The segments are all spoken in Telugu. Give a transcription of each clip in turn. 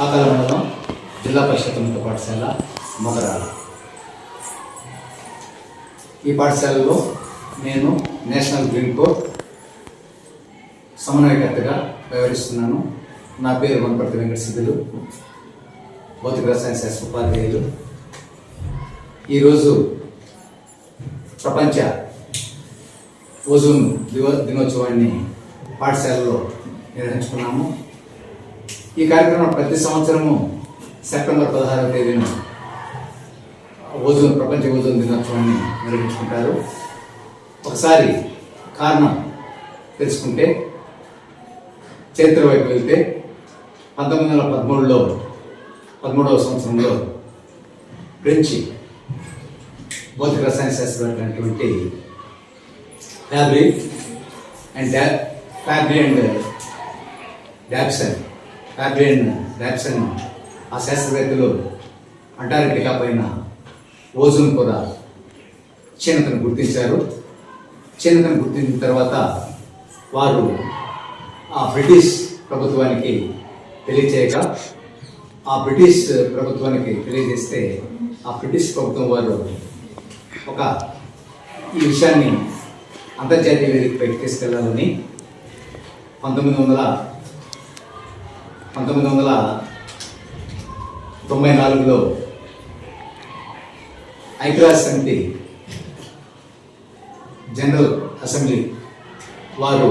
ఆకల మండలం జిల్లా పరిషత్ ఉన్నత పాఠశాల మొగరాల ఈ పాఠశాలలో నేను నేషనల్ గ్రీన్ కోర్ట్ సమన్వయకర్తగా వ్యవహరిస్తున్నాను. నా పేరు వనపర్తి వెంకట సిద్ధులు. భౌతిక రసాయన శాస్త్ర ఉపాధ్యాయులు. ఈరోజు ప్రపంచ ఓజోన్ దివ దినోత్సవాన్ని పాఠశాలలో నిర్వహించుకున్నాము. ఈ కార్యక్రమం ప్రతి సంవత్సరము సెప్టెంబర్ పదహారవ తేదీన ఓజోన్ ప్రపంచ ఓజోన్ దినోత్సవాన్ని నిర్వహించుకుంటారు. ఒకసారి కారణం తెలుసుకుంటే చరిత్ర వైపు వెళ్తే పంతొమ్మిది వందల పదమూడులో పదమూడవ సంవత్సరంలో ఫ్రెంచ్ భౌతిక రసాయన శాస్త్రం అటువంటి ఫ్యాబ్రీ అండ్ డా Fabry and Dobson Fabry and ఆ శాస్త్రవేత్తలు అంటార్కిటికా పైన ఓజోన్ పొర. క్షీణతను గుర్తించారు. క్షీణతను గుర్తించిన తర్వాత వారు ఆ బ్రిటిష్ ప్రభుత్వానికి తెలియచేయక ఆ బ్రిటిష్ ప్రభుత్వానికి తెలియజేస్తే ఆ బ్రిటిష్ ప్రభుత్వం వారు ఒక ఈ విషయాన్ని అంతర్జాతీయ వేదికపైకి తీసుకెళ్ళాలని పంతొమ్మిది వందల పంతొమ్మిది వందల తొంభై నాలుగులో ఐక్యరాజ్య సమితి జనరల్ అసెంబ్లీ వారు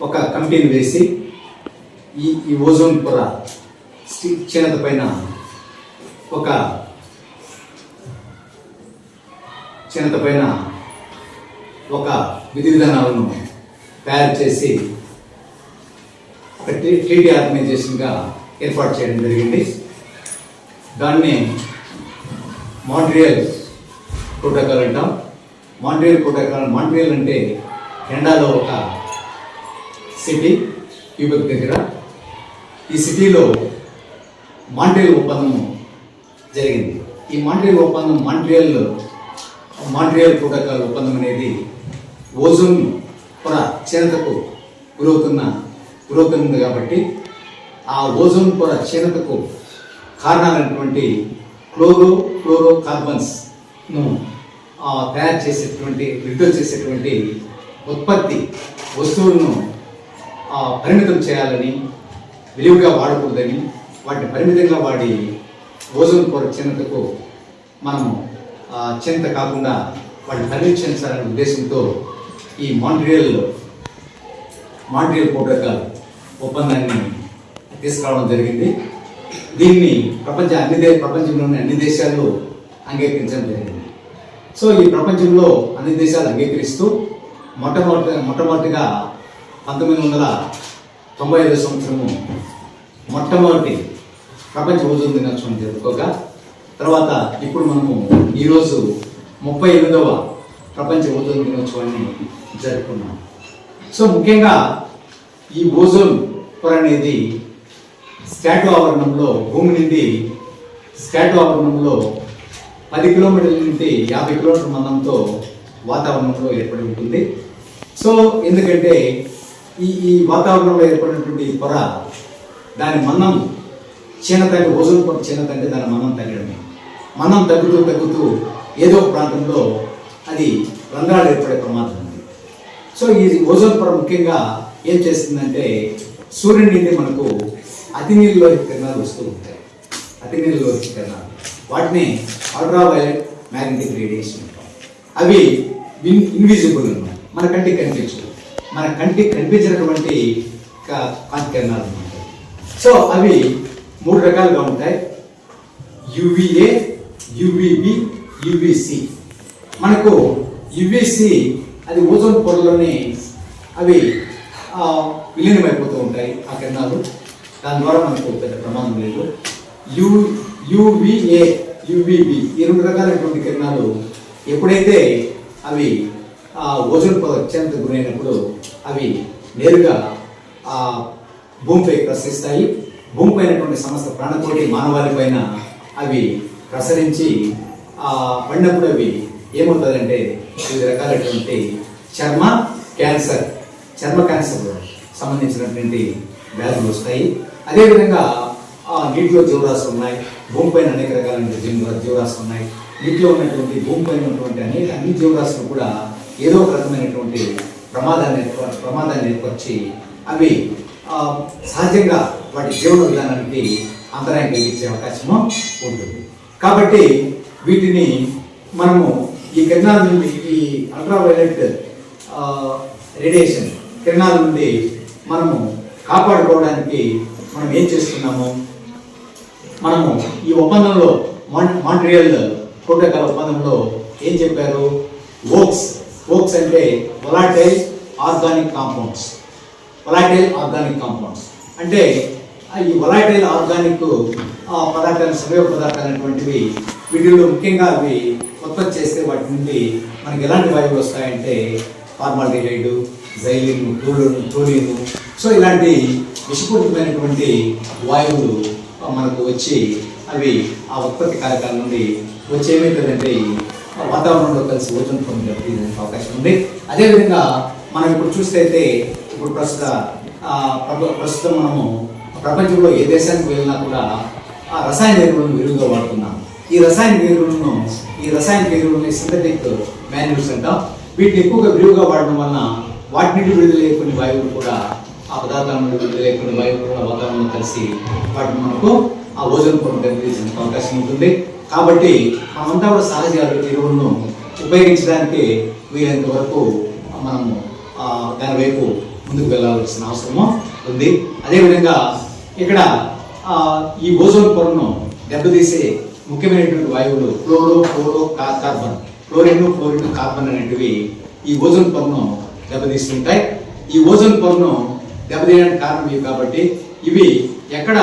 ఒక కమిటీని వేసి ఈ ఈ ఓజోన్ పొర క్షీ- క్షీణత పైన ఒక క్షీణత పైన ఒక విధి విధానాలను తయారు చేసి టీటీ ఆర్గనైజేషన్గా ఏర్పాటు చేయడం జరిగింది. దాన్ని మాంట్రియల్ ప్రోటోకాల్ అంటాం. మాంట్రియల్ ప్రోటోకాల్ మాంట్రియల్ అంటే కెనడాలో ఒక సిటీ క్యూబెక్ దగ్గర. ఈ సిటీలో మాంట్రియల్ ఒప్పందం జరిగింది. ఈ మాంట్రియల్ ఒప్పందం మాంట్రియల్ మాంట్రియల్ ప్రోటోకాల్ ఒప్పందం అనేది ఓజోన్ పొర చేరతకు గురవుతున్న గురవుతుంది కాబట్టి ఆ ఓజోన్ పొర క్షీణతకు కారణాలైనటువంటి క్లోరో ఫ్లోరో కార్బన్స్ను తయారు చేసేటువంటి విడుదల చేసేటువంటి ఉత్పత్తి వస్తువులను పరిమితం చేయాలని విలువగా వాడకూడదని వాటిని పరిమితంగా వాడి ఓజోన్ పొర క్షీణతకు మనము చింత కాకుండా వాటిని పరిరక్షించాలనే ఉద్దేశంతో ఈ మాంట్రియల్ మాంట్రియల్ ప్రోటోకాల్ ఒప్పందాన్ని తీసుకురావడం జరిగింది. దీన్ని ప్రపంచ అన్ని దే ప్రపంచంలోని అన్ని దేశాలు అంగీకరించడం జరిగింది. సో ఈ ప్రపంచంలో అన్ని దేశాలు అంగీకరిస్తూ మొట్టమొదటి మొట్టమొదటిగా పంతొమ్మిది వందల తొంభై ఐదు సంవత్సరము మొట్టమొదటి ప్రపంచ ఓజోన్ దినోత్సవం జరుపుకోగా తర్వాత ఇప్పుడు మనము ఈరోజు ముప్పై ఎనిమిదవ ప్రపంచ ఓజోన్ దినోత్సవాన్ని జరుపుకున్నాం. సో ముఖ్యంగా ఈ ఓజోన్ పొర అనేది స్టాటు ఆవరణంలో భూమి నుండి స్టాటు ఆవరణంలో పది కిలోమీటర్ల నుండి యాభై కిలోమీటర్ల మందంతో వాతావరణంలో ఏర్పడి ఉంటుంది. సో ఎందుకంటే ఈ ఈ వాతావరణంలో ఏర్పడినటువంటి పొర దాని మన్నం క్షీణత అంటే ఓజోన్ పొర చిన్న అంటే దాని మన్నం తగ్గడమే. మన్నం తగ్గుతూ తగ్గుతూ ఏదో ప్రాంతంలో అది రంధ్రాలు ఏర్పడే ప్రమాదం ఉంది. సో ఈ ఓజోన్ పొర ముఖ్యంగా ఏం చేస్తుందంటే సూర్యుడి నుండి మనకు అతి నీళ్ళలోకి కిరణాలు వస్తూ ఉంటాయి. అతి నీళ్ళలోకి కిరణాలు. వాటిని అల్ట్రావైలెట్ మ్యాగ్నెటిక్ రేడియేషన్ అంటాం. అవి ఇన్ ఇన్విజిబుల్ అన్నమాట. మన కంటికి కనిపించవు. మన కంటికి కనిపించినటువంటి కిరణాలు అన్నమాట. సో అవి మూడు రకాలుగా ఉంటాయి. యువిఏ యువిబి యువిసి మనకు యువిసి అది ఓజోన్ పొరలోనే అవి విలీనమైపోతూ ఉంటాయి ఆ కిరణాలు. దాని ద్వారా మనకు పెద్ద ప్రమాదం లేదు. యు యూవిఏ యువిబి ఈ రెండు రకాలైనటువంటి కిరణాలు ఎప్పుడైతే అవి ఆ ఓజోన్ పొర అత్యంత గురైనప్పుడు అవి నేరుగా ఆ భూమిపై ప్రసరిస్తాయి. భూమిపైనటువంటి సమస్త ప్రాణకోటి మానవాళి పైన అవి ప్రసరించి ఆ పడినప్పుడు అవి ఏమవుతుందంటే వివిధ రకాలైనటువంటి చర్మ క్యాన్సర్ చర్మ క్యాన్సర్ సంబంధించినటువంటి వ్యాధులు వస్తాయి. అదేవిధంగా ఆ, నీటిలో జీవరాశులు ఉన్నాయి. భూమిపైన అనేక రకాలైన జీవరాశులు ఉన్నాయి. నీటిలో ఉన్నటువంటి భూమిపైన ఉన్నటువంటి అనేక అన్ని జీవరాశులు కూడా ఏదో ఒక రకమైనటువంటి ప్రమాదాన్ని ప్రమాదాన్ని ఏర్పరిచి అవి సహజంగా వాటి జీవన విధానానికి అంతరాయం కలిగించే అవకాశము ఉంటుంది. కాబట్టి వీటిని మనము ఈ కిరణాలు ఈ అల్ట్రావైలెట్ రేడియేషన్ కిరణాల నుండి మనము కాపాడుకోవడానికి మనం ఏం చేస్తున్నాము? మనము ఈ ఒప్పందంలో మాంట్రియల్ ప్రోటోకాల్ ఒప్పందంలో ఏం చెప్పారు? వోక్స్ వోక్స్ అంటే volatile organic compounds volatile organic compounds అంటే ఈ వొలాటైల్ ఆర్గానిక్ పదార్థాలు సవయవ పదార్థాలు అనేటువంటివి వీటిల్లో ముఖ్యంగా అవి ఉత్పత్తి చేస్తే వాటి నుండి మనకి ఎలాంటి వాయువులు వస్తాయంటే formaldehyde xylene toluene chlorine so ఇలాంటి విషపూరితమైనటువంటి వాయువులు మనకు వచ్చి అవి ఆ ఉత్పత్తి కారకాల నుండి వచ్చి ఏమవుతుందంటే వాతావరణంలో కలిసి ఓజోన్ పొంది దెబ్బతీయడానికి అవకాశం ఉంది. అదేవిధంగా మనం ఇప్పుడు చూస్తే అయితే ఇప్పుడు ప్రస్తుత ప్రస్తుతం మనము ప్రపంచంలో ఏ దేశానికి వెళ్ళినా కూడా ఆ రసాయన ఎరువులను విరుగుగా వాడుతున్నాం. ఈ రసాయన ఎరువులను ఈ రసాయన ఎరువులని సింథటిక్ మాన్యూల్స్ అంటాం. వీటిని ఎక్కువగా విరివిగా వాడడం వలన వాటి నుండి విడుదలయ్యే కొన్ని వాయువులు కూడా ఆ పదార్థాల నుండి విడుదలయ్యే కొన్ని వాయువులు కూడా వాతావరణంలో కలిసి వాటిని మనకు ఆ ఓజోన్ పొర దెబ్బతీసేందుకు అవకాశం ఉంటుంది. కాబట్టి మనమంతా కూడా సహజ ఎరువులను ఉపయోగించడానికి వీలైనంత వరకు మనము దాని వైపు ముందుకు వెళ్ళాల్సిన అవసరము ఉంది. అదేవిధంగా ఇక్కడ ఈ ఓజోన్ పొరను దెబ్బతీసే ముఖ్యమైనటువంటి వాయువులు chlorofluorocarbon. Chlorine fluorine carbon అనేటివి ఈ ఓజోన్ పొరను దెబ్బతీస్తుంటాయి ఈ ఓజోన్ పొరను దెబ్బతీయడానికి కారణం ఇవి కాబట్టి ఇవి ఎక్కడ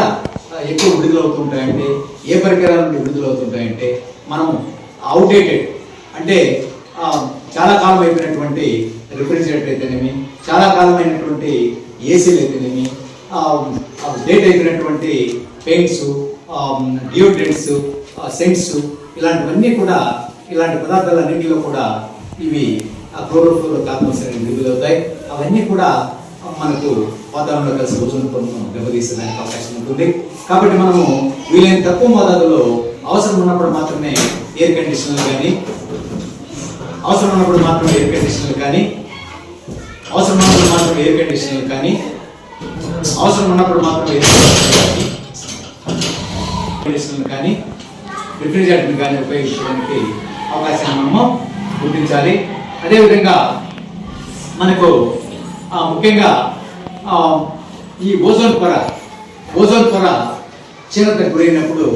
ఎక్కువ విడుదలవుతుంటాయంటే ఏ పరికరాల నుండి విడుదలవుతుంటాయంటే మనం అవుడేటెడ్ అంటే చాలా కాలం అయిపోయినటువంటి రిఫ్రిజిరేటర్ అయితేనేమి చాలా కాలమైనటువంటి ఏసీలు అయితేనేమి డేట్ అయిపోయినటువంటి పెయింట్స్ డియోడ్రెంట్స్ సెంట్స్ ఇలాంటివన్నీ కూడా ఇలాంటి పదార్థాలన్నింటిలో కూడా ఇవి ఆ క్లోరోఫ్లోరో కార్బన్స్ అనేవి విడుదలవుతాయి అవన్నీ కూడా మనకు వాతావరణంలో కలిసి ఓజోన్ పొరను దెబ్బతీసేదానికి అవకాశం ఉంటుంది. కాబట్టి మనము వీలైన తక్కువ మోతాదులో అవసరం ఉన్నప్పుడు మాత్రమే ఎయిర్ కండిషనర్ కానీ అవసరం ఉన్నప్పుడు మాత్రమే ఎయిర్ కండిషనర్ కానీ అవసరం ఉన్నప్పుడు మాత్రమే ఎయిర్ కండిషనర్ కానీ అవసరం ఉన్నప్పుడు మాత్రమే ఎయిర్ కండిషనర్ కానీ రిఫ్రిజరేటర్ కానీ ఉపయోగించడానికి అవకాశాన్ని మనము గుర్తించాలి. అదేవిధంగా మనకు ముఖ్యంగా ఈ ఓజోన్ పొర ఓజోన్ పొర క్షీణతకు గురైనప్పుడు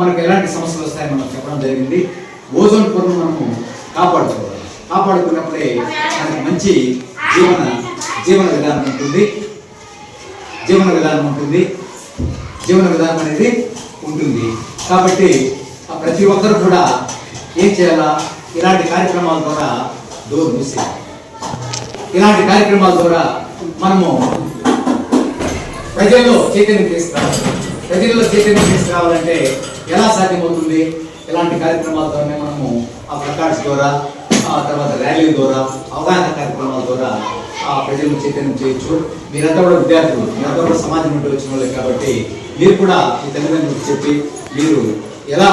మనకు ఎలాంటి సమస్యలు వస్తాయని మనం చెప్పడం జరిగింది. ఓజోన్ పొరను మనము కాపాడుకోవాలి. కాపాడుకున్నప్పుడే మనకు మంచి జీవన జీవన విధానం ఉంటుంది. జీవన విధానం ఉంటుంది. జీవన విధానం అనేది ఉంటుంది. కాబట్టి ప్రతి ఒక్కరు కూడా ఏం చేయాలా? ఇలాంటి కార్యక్రమాల ద్వారా డోర్ మూసేయాలి. ఇలాంటి కార్యక్రమాల ద్వారా మనము ప్రజల్లో చైతన్యం తీసుకురావాలి. ప్రజల్లో చైతన్యం తీసుకురావాలంటే ఎలా సాధ్యమవుతుంది? ఇలాంటి కార్యక్రమాల ద్వారానే మనము ఆ ప్లకార్డ్స్ ద్వారా ఆ తర్వాత ర్యాలీ ద్వారా అవగాహన కార్యక్రమాల ద్వారా ఆ ప్రజలను చైతన్యం చేయొచ్చు. మీరంతా కూడా విద్యార్థులు మీరంతా కూడా సమాజం నుండి వచ్చిన వాళ్ళే కాబట్టి మీరు కూడా మీ తల్లిదండ్రులకు చెప్పి మీరు ఎలా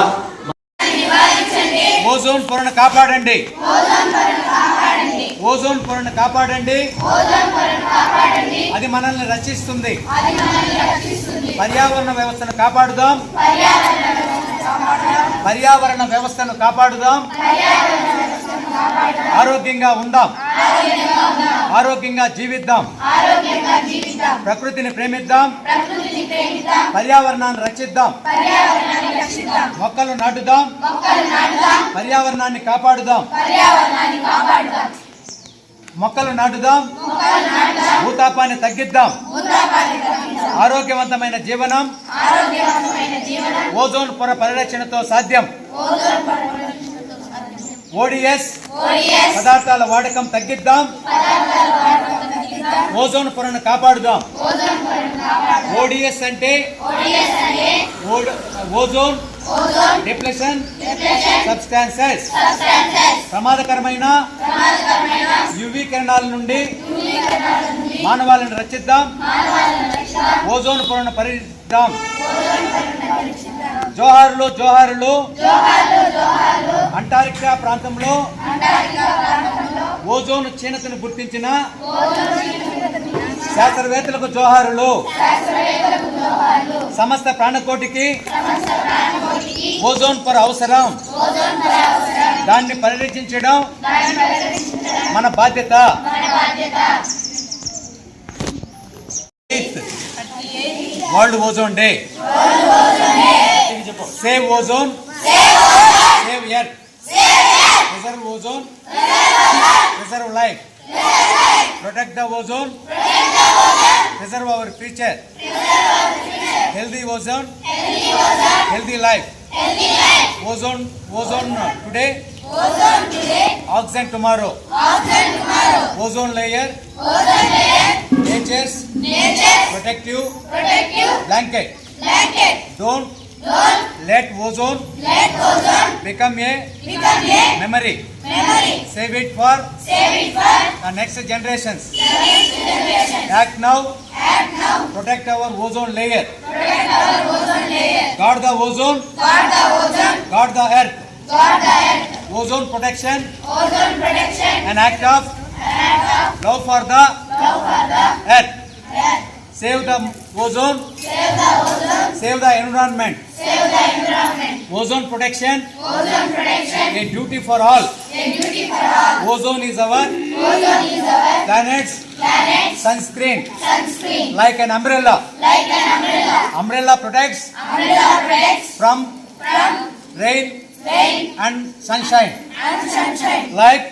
పొరను కాపాడండి. ఓజోన్ పొరను కాపాడండి. అది మనల్ని రక్షిస్తుంది. పర్యావరణ వ్యవస్థను కాపాడుదాం. పర్యావరణ వ్యవస్థను కాపాడుదాం. ఆరోగ్యంగా ఉందాం. ఆరోగ్యంగా జీవిద్దాం. ప్రకృతిని ప్రేమిద్దాం. పర్యావరణాన్ని రక్షిద్దాం. మొక్కలు నాటుదాం. పర్యావరణాన్ని కాపాడుదాం. మొక్కలు నాటుదాం. భూతాపాన్ని తగ్గిద్దాం. ఆరోగ్యవంతమైన జీవనం. ఓజోన్ పొర పరిరక్షణతో సాధ్యం. ఓడిఎస్ పదార్థాల వాడకం తగ్గిద్దాం. ఓజోన్ పొరను కాపాడుదాం. ఓడిఎస్ అంటే ఓజోన్ డిప్రెషన్ సబ్స్టాన్సెస్ ప్రమాదకరమైన యువి కిరణాల నుండి మానవాళిని రచిద్దాం ఓజోన్ పొరను పరిద్దాం జోహారులు జోహారులు అంటార్కిటా ప్రాంతంలో ఓజోన్ క్షీణతను గుర్తించిన శాస్త్రవేత్తలకు జోహారులు. సమస్త ప్రాణకోటికి ఓజోన్ పొర అవసరం. దాన్ని పరిరక్షించడం మన బాధ్యత. World ozone day. Save ozone. Save earth. Reserve ozone. Reserve life. Protect the ozone. preserve our future preserve our future healthy ozone healthy ozone healthy life Healthy life. ozone ozone today ozone today oxygen tomorrow oxygen tomorrow ozone layer ozone layer nature's nature's protective protective blanket blanket don't don't let ozone let ozone become a become a memory Save it for, Save it for the next generations. Next generations. Act now. Act now. Protect our ozone layer. Protect our ozone layer. Guard the ozone. Guard the ozone. Guard the earth. Guard the earth. Ozone protection. Ozone protection. An act of. An act of. Love for the. Love for the earth. earth. Save the ozone. Save the ozone. Save the environment. Save the environment. Ozone protection. Ozone protection. A duty for all. A duty for all. Ozone is our. Ozone is our. Planets. Planets. Sunscreen. Sunscreen. Like an umbrella. Like an umbrella. Umbrella protects. Umbrella protects. From. From. Rain. Rain. And sunshine. And sunshine. Like